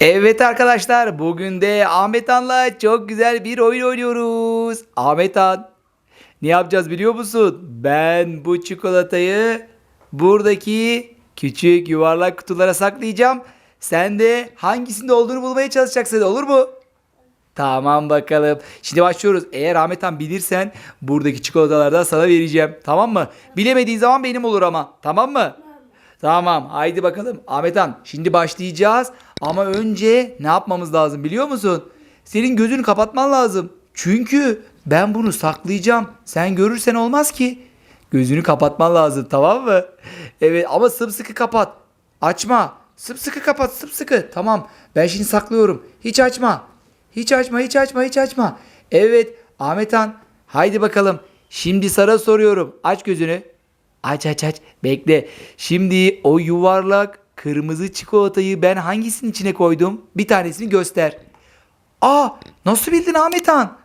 Evet arkadaşlar bugün de Ahmet Han'la çok güzel bir oyun oynuyoruz. Ahmet Han ne yapacağız biliyor musun? Ben bu çikolatayı buradaki küçük yuvarlak kutulara saklayacağım. Sen de hangisinde olduğunu bulmaya çalışacaksın olur mu? Tamam bakalım. Şimdi başlıyoruz. Eğer Ahmet Han bilirsen buradaki çikolatalardan sana vereceğim. Tamam mı? Bilemediğin zaman benim olur ama. Tamam mı? Tamam. Haydi bakalım. Ahmet Han şimdi başlayacağız. Ama önce ne yapmamız lazım biliyor musun? Senin gözünü kapatman lazım. Çünkü ben bunu saklayacağım. Sen görürsen olmaz ki. Gözünü kapatman lazım tamam mı? Evet ama sımsıkı kapat. Açma. Sımsıkı kapat sımsıkı. Tamam. Ben şimdi saklıyorum. Hiç açma. Hiç açma, hiç açma, hiç açma. Evet, Ahmet Han. Haydi bakalım. Şimdi sana soruyorum. Aç gözünü. Aç aç aç. Bekle. Şimdi o yuvarlak kırmızı çikolatayı ben hangisinin içine koydum? Bir tanesini göster. Aa, nasıl bildin Ahmet Han?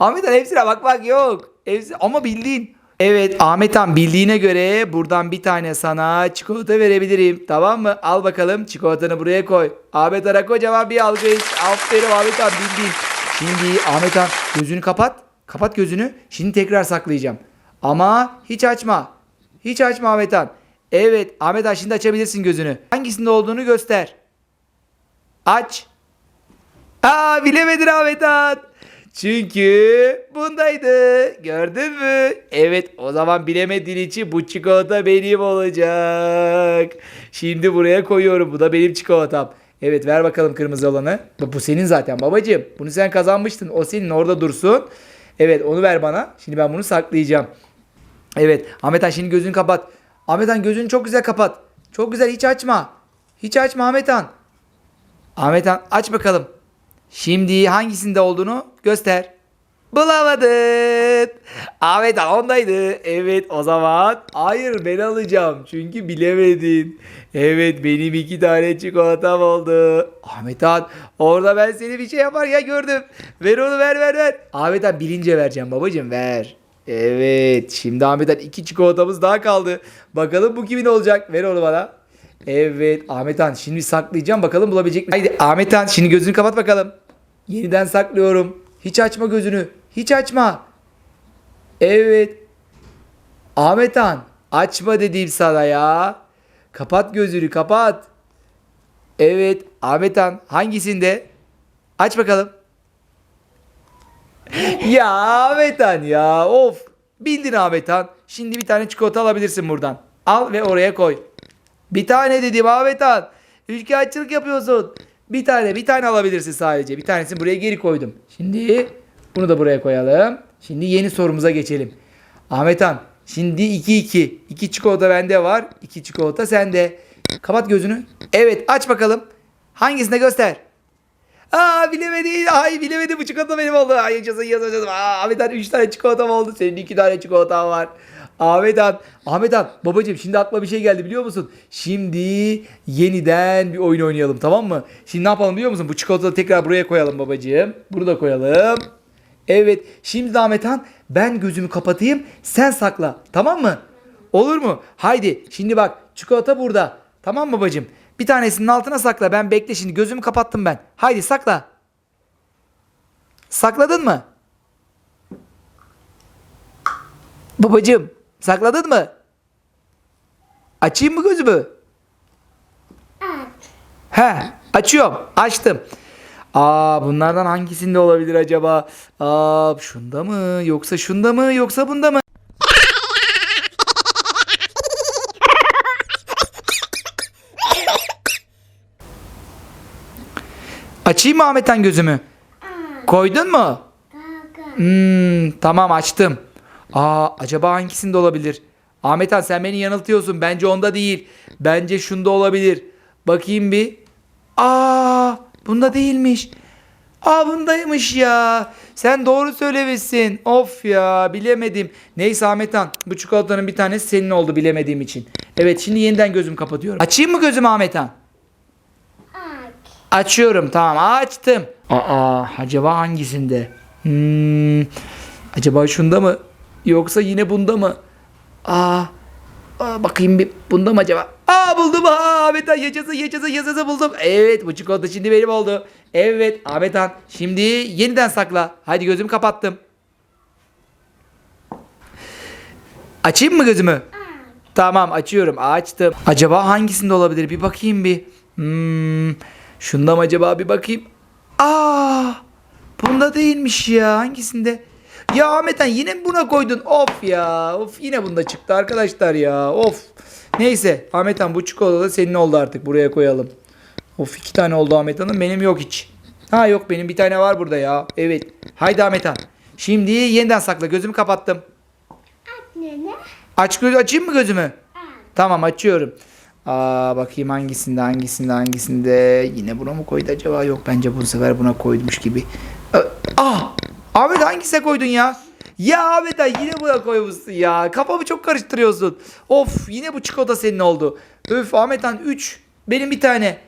Ahmet Han hepsine bakmak yok. Hepsi ama bildin. Evet Ahmet Han bildiğine göre buradan bir tane sana çikolata verebilirim. Tamam mı? Al bakalım çikolatanı buraya koy. Ahmet Han'a kocaman bir alkış. Aferin Ahmet Han bildin. Şimdi Ahmet Han gözünü kapat. Kapat gözünü. Şimdi tekrar saklayacağım. Ama hiç açma. Hiç açma Ahmet Han. Evet Ahmet Han şimdi açabilirsin gözünü. Hangisinde olduğunu göster. Aç. Aa bilemedin Ahmet Han. Çünkü bundaydı. Gördün mü? Evet o zaman bilemediğin için bu çikolata benim olacak. Şimdi buraya koyuyorum. Bu da benim çikolatam. Evet ver bakalım kırmızı olanı. Bu senin zaten babacığım. Bunu sen kazanmıştın. O senin orada dursun. Evet onu ver bana. Şimdi ben bunu saklayacağım. Evet Ahmet Han şimdi gözünü kapat. Ahmet Han gözünü çok güzel kapat. Çok güzel hiç açma. Hiç açma Ahmet Han. Ahmet Han aç bakalım. Şimdi hangisinde olduğunu göster. Bulamadın. Ahmet Han ondaydı. Evet o zaman. Hayır ben alacağım. Çünkü bilemedin. Evet benim iki tane çikolatam oldu. Ahmet Han orada ben seni bir şey yaparken gördüm. Ver onu ver ver ver. Ahmet Han bilince vereceğim babacığım ver. Evet şimdi Ahmet Han iki çikolatamız daha kaldı. Bakalım bu kimin olacak? Ver onu bana. Evet Ahmet Han şimdi saklayacağım bakalım bulabilecek mi? Haydi Ahmet Han şimdi gözünü kapat bakalım. Yeniden saklıyorum. Hiç açma gözünü. Hiç açma. Evet. Ahmet Han açma dediğim sana ya. Kapat gözünü kapat. Evet Ahmet Han hangisinde? Aç bakalım. ya Ahmet Han ya of. Bildin Ahmet Han. Şimdi bir tane çikolata alabilirsin buradan. Al ve oraya koy. Bir tane dedim Ahmet Han. Üçkağıtçılık yapıyorsun. Bir tane bir tane alabilirsin sadece. Bir tanesini buraya geri koydum. Şimdi bunu da buraya koyalım. Şimdi yeni sorumuza geçelim. Ahmet Han şimdi 2-2. 2 çikolata bende var. 2 çikolata sende. Kapat gözünü. Evet aç bakalım. Hangisine göster. Aa bilemedi. Ay bilemedi bu çikolata benim oldu. Ay yaşasın yaşasın. Aa Ahmet Han 3 tane çikolatam oldu. Senin 2 tane çikolatan var. Ahmet Han. Ahmet Han. Babacım şimdi aklıma bir şey geldi biliyor musun? Şimdi yeniden bir oyun oynayalım tamam mı? Şimdi ne yapalım biliyor musun? Bu çikolatayı tekrar buraya koyalım babacığım. Bunu da koyalım. Evet. Şimdi Ahmet Han ben gözümü kapatayım. Sen sakla. Tamam mı? Olur mu? Haydi. Şimdi bak çikolata burada. Tamam babacığım? Bir tanesinin altına sakla. Ben bekle şimdi. Gözümü kapattım ben. Haydi sakla. Sakladın mı? Babacığım sakladın mı? Açayım mı gözümü? He açıyorum. Açtım. Aa bunlardan hangisinde olabilir acaba? Aa şunda mı yoksa şunda mı yoksa bunda mı? Açayım mı Ahmet Han gözümü? Koydun mu? Hmm, tamam açtım. Aa acaba hangisinde olabilir? Ahmet Han sen beni yanıltıyorsun. Bence onda değil. Bence şunda olabilir. Bakayım bir. Aa bunda değilmiş. Aa bundaymış ya. Sen doğru söylemişsin. Of ya bilemedim. Neyse Ahmet Han bu çikolatanın bir tanesi senin oldu bilemediğim için. Evet şimdi yeniden gözümü kapatıyorum. Açayım mı gözümü Ahmet Han? Açıyorum tamam açtım. Aa acaba hangisinde? Hmm, acaba şunda mı? Yoksa yine bunda mı? Aa Aa, bakayım bir bunda mı acaba? Aa buldum ha Ahmet Han yaşasın yaşasın yaşasın buldum. Evet bu çikolata şimdi benim oldu. Evet Ahmet Han şimdi yeniden sakla. Hadi gözümü kapattım. Açayım mı gözümü? Tamam açıyorum açtım. Acaba hangisinde olabilir bir bakayım bir. Hmm, şunda mı acaba bir bakayım. Aa bunda değilmiş ya hangisinde? Ya Ahmet Han yine mi buna koydun? Of ya of yine bunda çıktı arkadaşlar ya of. Neyse Ahmet Han bu çikolata da senin oldu artık buraya koyalım. Of iki tane oldu Ahmet benim yok hiç. Ha yok benim bir tane var burada ya. Evet. Haydi Ahmet Han. Şimdi yeniden sakla gözümü kapattım. Aç göz açayım mı gözümü? Tamam açıyorum. Aa bakayım hangisinde hangisinde hangisinde yine buna mı koydu acaba? Yok bence bu sefer buna koymuş gibi. Ah! Ahmet hangisine koydun ya? Ya Ahmet ha, yine buna koymuşsun ya. Kafamı çok karıştırıyorsun. Of yine bu çikolata senin oldu. Öf Ahmet Han 3. Benim bir tane.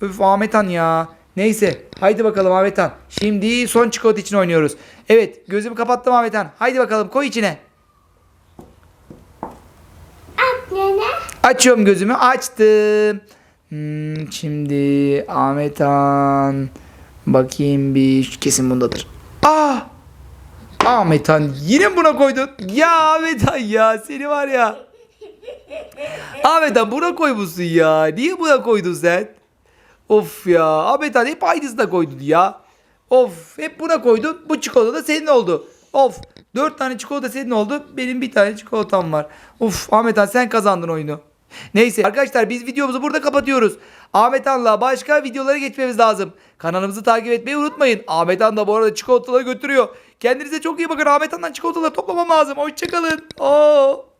Öf Ahmet Han ya. Neyse haydi bakalım Ahmet Han. Şimdi son çikolata için oynuyoruz. Evet gözümü kapattım Ahmet Han. Haydi bakalım koy içine. Açıyorum gözümü açtım. Hmm, şimdi Ahmet Han. Bakayım bir kesin bundadır. Ah! Ahmet Han yine buna koydun? Ya Ahmet Han ya seni var ya. Ahmet Han buna koymuşsun ya. Niye buna koydun sen? Of ya Ahmet Han hep aynısına koydun ya. Of hep buna koydun. Bu çikolata da senin oldu. Of dört tane çikolata senin oldu. Benim bir tane çikolatam var. Of Ahmet Han sen kazandın oyunu. Neyse arkadaşlar biz videomuzu burada kapatıyoruz. Ahmet Han'la başka videolara geçmemiz lazım. Kanalımızı takip etmeyi unutmayın. Ahmet Han da bu arada çikolataları götürüyor. Kendinize çok iyi bakın. Ahmet Han'dan çikolataları toplamam lazım. Hoşçakalın. Oo.